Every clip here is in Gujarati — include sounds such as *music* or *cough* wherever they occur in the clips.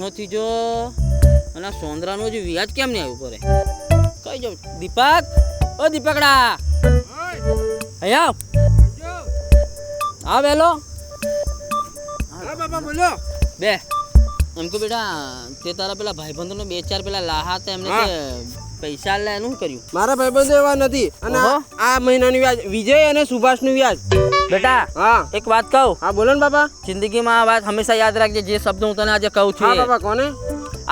મહિનોથી જો. અને આ સોંદરાનું હજી વ્યાજ કેમ નહીં આવ્યું પડે કઈ જાઉં દીપક ઓ દીપકડા. અહીંયા આવ. આવ વેલો હા બાપા બોલો. બે. એમ કે બેટા તે તારા પેલા ભાઈબંધોનો બે ચાર પેલા લાહા હતા એમને પૈસા લે એનું શું કર્યું. મારા ભાઈબંધો એવા નથી. અને આ મહિનાનું વ્યાજ વિજય અને સુભાષનું વ્યાજ. બેટા હા. એક વાત કહું? હા બોલો ને બાપા. જિંદગીમાં આ વાત હંમેશા યાદ રાખજે જે શબ્દ હું તને આજે કહું છું હા બાપા કોને?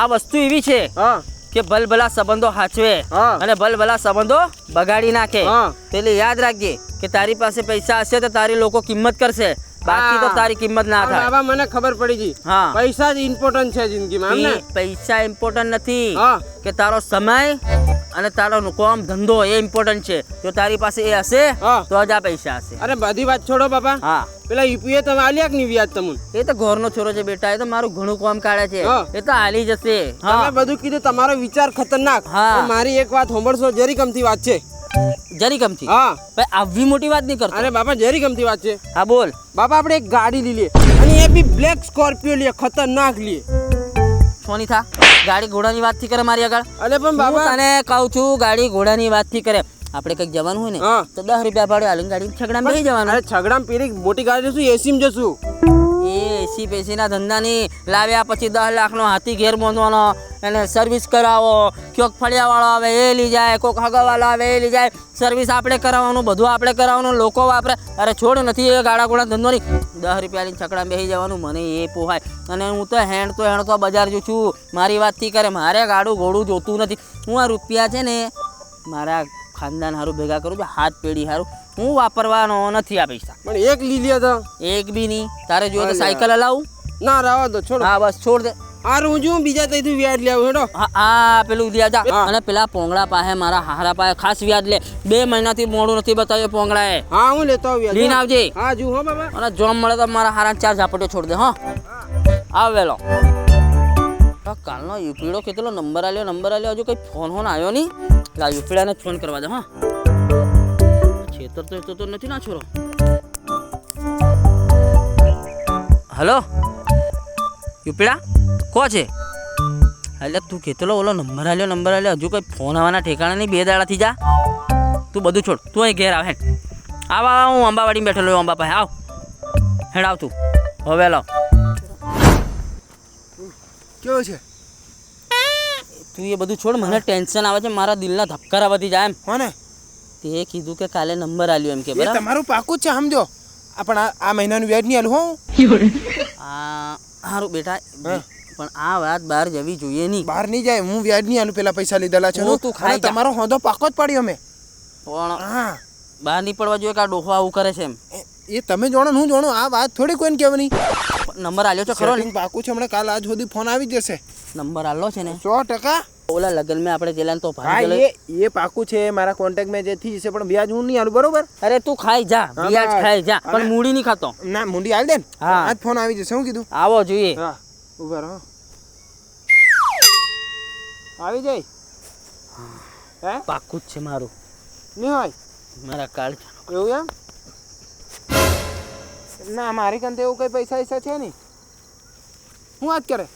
આ વસ્તુ એવી છે હા. કે ભલભલા સંબંધો હાચવે અને ભલભલા સંબંધો બગાડી નાખે. પેલી એટલે યાદ રાખજે કે તારી પાસે પૈસા હશે તો તારી લોકો કિંમત કરશે. બાકી તો તારી કિંમત ના થાય. બાબા મને ખબર પડી ગઈ. હા. પૈસા જ ઇમ્પોર્ટન્ટ છે જિંદગીમાં પૈસા ઇમ્પોર્ટન્ટ નથી કે તારો સમય અને તારો કોમ ધંધો એ ઇમ્પોર્ટન્ટ છે. જો તારી પાસે એ હશે તો જ આ પૈસા હશે. અરે બધી વાત છોડો બાપા. હા. પેલા યુપીએ તમે આલ્યા કે નહીં વ્યાજ તમને? એ તો ઘરનો છોરો છે બેટા એ તો મારું ઘણું કામ કાઢે છે. એ તો હાલી જશે. તમે બધું કીધું તમારો વિચાર ખતરનાક. હા. મારી એક વાત સાંભળશો જરી ગમતી વાત છે. જરી ગમતી? હા. ભાઈ આવી મોટી વાત નહીં કરતો. અરે બાપા જરી ગમતી વાત છે. હા બોલ. બાપા આપણે એક ગાડી લઈએ. અને એ બી બ્લેક સ્કોર્પિયો લઈએ ખતરનાક લઈએ. સોની થા. ગાડી ઘોડાની વાતથી કરે મારી આગળ. અરે પણ બાબા. તને કહું છું ગાડી ઘોડાની વાતથી કરે. આપણે કંઈક જવાનું હોય ને તો દસ રૂપિયા ભાડે હાલીને ગાડી છગડા બેસી જવાનું. અરે છગડા પીરી મોટી ગાડી જશું એસીમાં જશું. એ એસી પેસીના ધંધા ની લાવ્યા પછી દસ લાખનો હાથી ઘેર બાંધવાનો એને સર્વિસ કરાવો. ક્યોક ફળિયાવાળો આવે એ લઈ જાય કોઈક હગાવાળો આવે એ લઈ જાય. સર્વિસ આપણે કરાવવાનું બધું આપણે કરાવવાનું લોકો વાપરે અરે છોડ નથી એ ગાડા ગોળા ધંધો નહીં. દસ રૂપિયાની છકડા બેસી જવાનું મને એ પોહાય. અને હું તો હેન્ડ તો હેન્ડ તો બજાર જો છું. મારી વાતથી કરે મારે ગાડું ઘોડું જોતું નથી. હું આ રૂપિયા છે ને મારા ખાનદાન હારું ભેગા કરું છું હાથ પેઢી હારું. હું વાપરવાનો નથી આ પૈસા. પણ એક લીધી લ્યો તો. એક બી નહીં. તારે જોઈએ તો સાયકલ હલાવું. ના રાવા દો છોડ. હા બસ છોડ દે. આ છું બીજા તઈથી વ્યાજ લેવું હેડો. હા આ પેલું દિયા જા અને પેલા પોંગળા પાસે મારા હારા પાસે ખાસ વ્યાજ લે. બે મહિનાથી મોડું નથી બતાવ્યો પોંગળાએ. હા હું લેતો આવું લઈને આવજે. હા જુ હો બાબા. અને જોબ મળે તો મારા હારા ચાર ઝાપટીઓ છોડ દે હો. આવ વેલો. કાલનો યુપીડો કેટલો નંબર આલ્યો નંબર આલ્યો હજુ કઈ ફોન ફોન આવ્યો નહીં? લા યુપીડાને ફોન કરવા દે હા. છેતર તો તો- તો નથી ના છોરો. હલો? યુપીડા? કો છે? એટલે તું કેટલો ઓલો નંબર આલ્યો નંબર આલ્યો. હજુ કંઈ ફોન આવવાના ઠેકાણા નહીં બે દાડાથી જા. તું બધું છોડ. તું અહીં ઘેર આવ હેડ. આવ આવ હું અંબાવાડી બેઠેલો અંબા પાસે આવ. હેડ આવ તું. હવે લાવ કેવો છે? તું એ બધું છોડ મને ટેન્શન આવે છે મારા દિલના ધબકારા વધી જાય એમ. કોને? તે કીધું કે કાલે નંબર આલ્યો એમ કે બરાબર? તમારું પાકું છે સમજો. આ પણ આ- આ મહિનાનું વ્યાજ નહીં આલું હું. આ સારું બેટા. પણ આ વાત બહાર જવી જોઈએ નહીં. બહાર નહીં જાય. હું વ્યાજ નહીં આનું પેલા પૈસા લીધેલા છે હું તું ખાઈ તમારો હોદો પાકો જ પાડ્યો મેં પણ હા. બહાર નહીં પડવા જોઈએ કે આ ડોહો આવું કરે છે એમ? એ- તમે જાણો હું જાણું. આ વાત થોડી કોઈને કહેવાની. નંબર આલ્યો છે ખરો પાકું છે હમણાં. કાલ આજ સુધી ફોન આવી જશે. નંબર આલ્યો છે ને? સો ટકા. ઓલા લગન મેં આપણે જેલા તો ભાઈ એ એ પાકું છે મારા કોન્ટેક્ટ મેં જે થી છે પણ વ્યાજ હું નહીં આલું બરોબર? અરે તું ખાઈ જા વ્યાજ ખાઈ જા પણ મૂડી નહીં ખાતો. ના મૂડી આલ દે ને. હા. આજ ફોન આવી જશે હું કીધું? આવો જોઈએ. હા ઊભા રહો. આવી જાય હે? પાકું જ છે મારું. નહીં હોય? મારા કાર્ડ એવું એમ? ના મારી કંતે એવું કઈ પૈસા પૈસા છે નહીં. હું વાત કરે?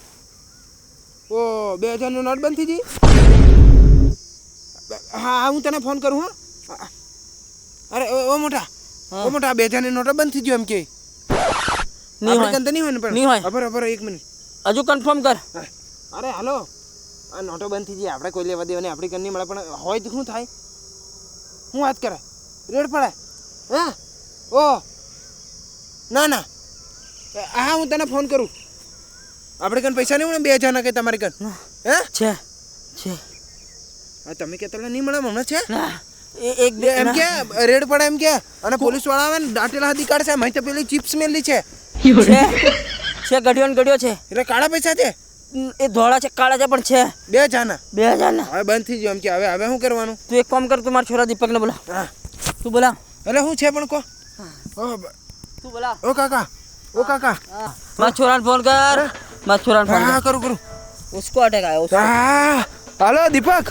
ઓ બે હજારનું નોટ બંધ થઈ ગઈ? હા હા તને ફોન કરું હા. અરે ઓ મોટા. ઓ મોટા બે હજારની નોટ બંધ થઈ ગયો એમ કે. નહીં હોય. કંતે નહીં હોય ને પણ. નહીં હોય. ખબર ખબર એક મિનિટ. હજુ કન્ફર્મ કર. અરે હાલો. આ નોટો બંધ થઈ જાય આપણે કોઈ લેવા દેવાની આપણી કંઈ નહીં મળે પણ હોય તો શું થાય? હું વાત કરે? રેડ પડે. હા? ઓ. ના ના. હા હું તને ફોન કરું. આપણે કન પૈસા નહીં મળે બે હજાર ના કઈ તમારી કન? હે? છે. છે. હા તમે કહેતા નહીં મળે હમણાં છે? ના. એક બે એમ. કે રેડ પડે એમ કે. અને પોલીસવાળા આવે ને દાંટેલા હાથી કાઢશે. મહી તો પેલી ચિપ્સ મેલી છે. છે. ગઢિયો ને ગઢિયો છે. એટલે કાળા પૈસા છે? એ ધોળા છે કાળા છે પણ છે. બે હજાર ના બે હજાર ના હવે બંધ થઈ ગયો એમ કે હવે હવે શું કરવાનું? તું એક કામ કર તું મારા છોરા દીપકને બોલા હા. તું બોલા એટલે શું છે પણ કો? તું બોલા ઓ કાકા. ઓ કાકા. મારા છોરાને ફોન કર. મારા છોરાને ફોન હા કરું. કરું ઉસકો અટેક ઉસકો. હા હાલો દીપક.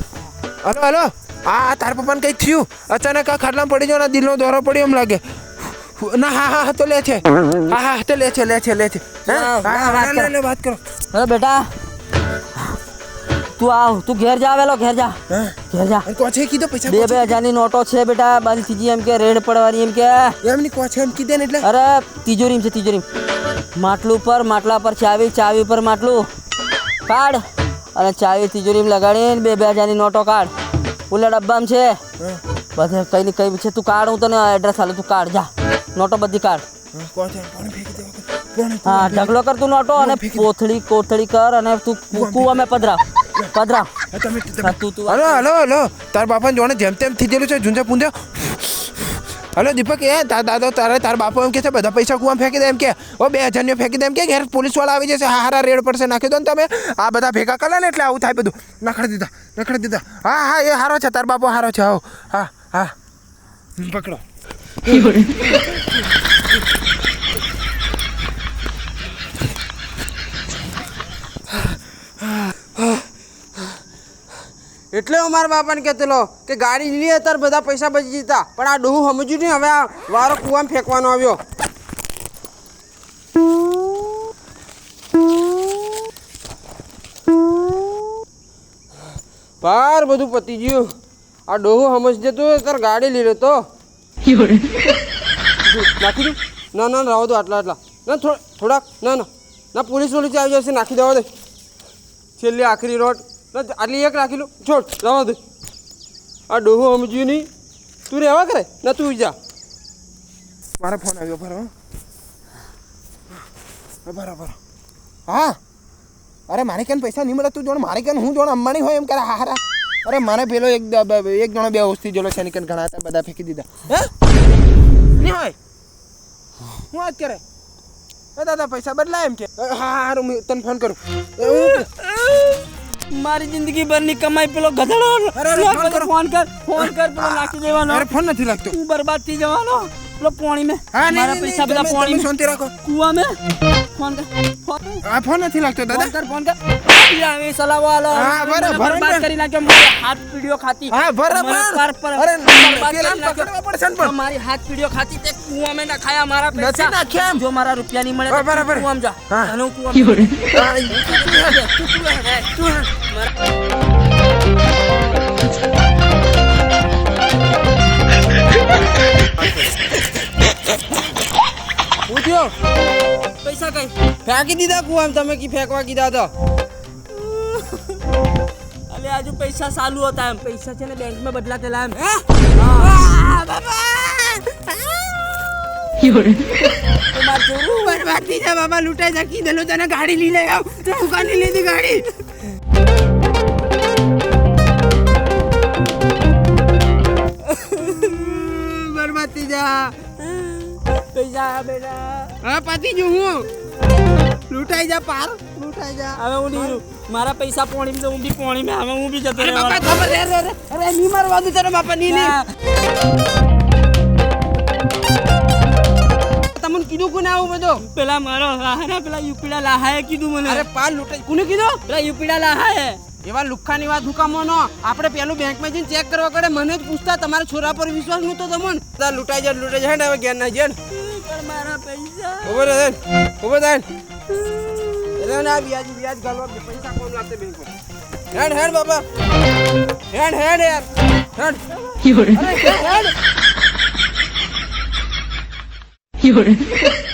હાલો હાલો. આ તાર પપ્પાને કંઈક થયું. અચાનક આ ખાટલામાં પડી ગયો દિલનો દોરો પડ્યો એમ લાગે. ના હા હા તો લે છે. હા હા તો લે છે લે છે લે છે. હા, વાત કર. હવે બેટા તું આવ તું ઘેર જા વેલો ઘેર જા. ઘેર જા. કોચે કીધો પૈસા બે બે હજારની નોટો છે બેટા બંધ થઈ એમ કે રેડ પડવાની એમ કે. એમ ની કોચે એમ કીધે ને એટલે? અરે તિજોરી છે તિજોરીમ. માટલું પર માટલા પર ચાવી ચાવી પર માટલું. કાઢ. અને ચાવી તિજોરીમ લગાડીને બે બે હજારની નોટો કાઢ. ઓલા ડબ્બામાં છે. બધે કઈ ને કઈ છે. તું કાઢ હું તને એડ્રેસ આલું તું કાઢ જા. નોટો બધી કાઢ. હા ઢગલો કર તું નોટો અને કોથળી કોથળી કર અને તું કુવામાં પધરાવ. પધરાવ. તું તું હલો હલો હલો. તાર બાપાને જોણે જેમ તેમ થઈ ગયેલું છે. ઝુંઝા પૂંજા હલો દીપક એ તાર દાદો તારે તાર બાપો એમ કે છે બધા પૈસા કુવામાં ફેંકી દે એમ કે. ઓ બે હજારની ફેંકી દે એમ કે ઘેર પોલીસવાળા આવી જશે હા હારા રેડ પડશે નાખી દો ને તમે. આ બધા ભેગા કરે ને એટલે આવું થાય બધું. નખડી દીધા નખડી દીધા. હા હા એ હારો છે તાર બાપો હારો છે હા હા હા. પકડો. *laughs* એટલે હું મારા બાપાને કહેતેલો કે ગાડી લીધી અત્યારે બધા પૈસા બચી જતા. પણ આ ડોહું સમજ્યું નહીં, હવે આ વારો કૂવામાં ફેંકવાનો આવ્યો. પાર બધું પતી ગયું. આ ડોહું સમજ જતો તાર ગાડી લીધો તો નાખી દઉં ના ના રહો દો, આટલા આટલા. ના, થોડા, થોડાક, ના ના. ના, પોલીસ વોલીસ આવી જશે, નાખી દેવા દે. છેલ્લી આખરી રોડ. આટલી એક રાખી લો. છોડ રવા દે. આ ડોહો સમજ્યું નહીં. તું રહેવા કરે? ના, તું જા. મારો ફોન આવ્યો, ભરો બરાબર હા. અરે, મારે કેમ પૈસા નહીં મળે, તું જોણ મારે કેમ હું જોણ અંબાણી હોય એમ કરે હારા અરે મારે પેલો એક એક જણો બે વસ્તી જેલો છે નીકળ ઘણા હતા, બધા ફેંકી દીધા. હે? નહીં હોય? હું વાત કરે? દાદા, પૈસા બદલાય એમ કે? હા હારું, હું તને ફોન કરું. હું મારી જિંદગી ભરની કમાઈ પેલો ગધડો. અરે, ફોન કરો. ફોન કર પેલો નાખી દેવાનો. અરે ફોન નથી લાગતો. તું બરબાદ થઈ જવાનો. પેલો પોણી મે. મારા પૈસા બધા પોણી મે. શાંતિ રાખો. કુવા મે. ફોન કર ફોન આ ફોન નથી લાગતો ફોન દાદા કર ફોન કર. આવે સલાવો આલો. હા, બરાબર, મને બરબાદ કરી નાખ્યો મારી હાથ પીડીઓ ખાતી. હા બરાબર. પર પર અરે બરબાદ પેલા કરી નાખ્યો. પકડવા પડશે ને પણ. મારી હાથ પીડીઓ ખાતી તે કુવા મેં નાખાયા મારા નથી પૈસા નાખ્યા જો મારા રૂપિયા નહીં મળે બરાબર. તું જા. હા. અને હું કુવામાં હા, તું તું તું મારા પૈસા કઈ? ફેંકી દીધા કુવામ? તમે કી ફેંકવા કીધા હતા? આજુ પૈસા ચાલુ હતા એમ. પૈસા છે ને બેંકમાં બદલાતેલા એમ. બાબા લૂંટાઈ જા. કીધેલું તને ગાડી લઈ લે આવ. દુકાને લીધી ગાડી. થઈ જા. પૈસા બેટા. હા પતી જો હું. લૂંટાઈ જા પાર લૂંટાઈ જા. હવે હું નહીં મારા પૈસા પોણી માં હું બી પોણી માં. હવે હું બી જતો રહેવાનો. બાપા ખબર રે રે અરે ની મારવા દે તારા બાપા ની ની. તમને કીધું કોને આવું બધો? પેલા મારો હારા પેલા યુપીડા લાહાએ કીધું મને. અરે પાલ લૂંટાઈ કોને કીધું? પેલા યુપીડા લાહાએ. એવા લુખાની વાત હુકામો નો આપણે પેલું બેંકમાં જઈને ચેક કરવા પડે મને જ પૂછતા તમારા છોરા પર વિશ્વાસ નહોતો તમને. તાર લૂંટાઈ જાય લૂંટાઈ જાય ને હવે ઘેર ના જાય પણ મારા પૈસા. ઊભો રહે ઊભો થાય એટલે ના વ્યાજ વ્યાજ ગાલવા પૈસા કોણ લાગશે બેંકમાં હેડ હેડ બાબા હેડ હેડ યાર. હેડ. હેડ Fiore.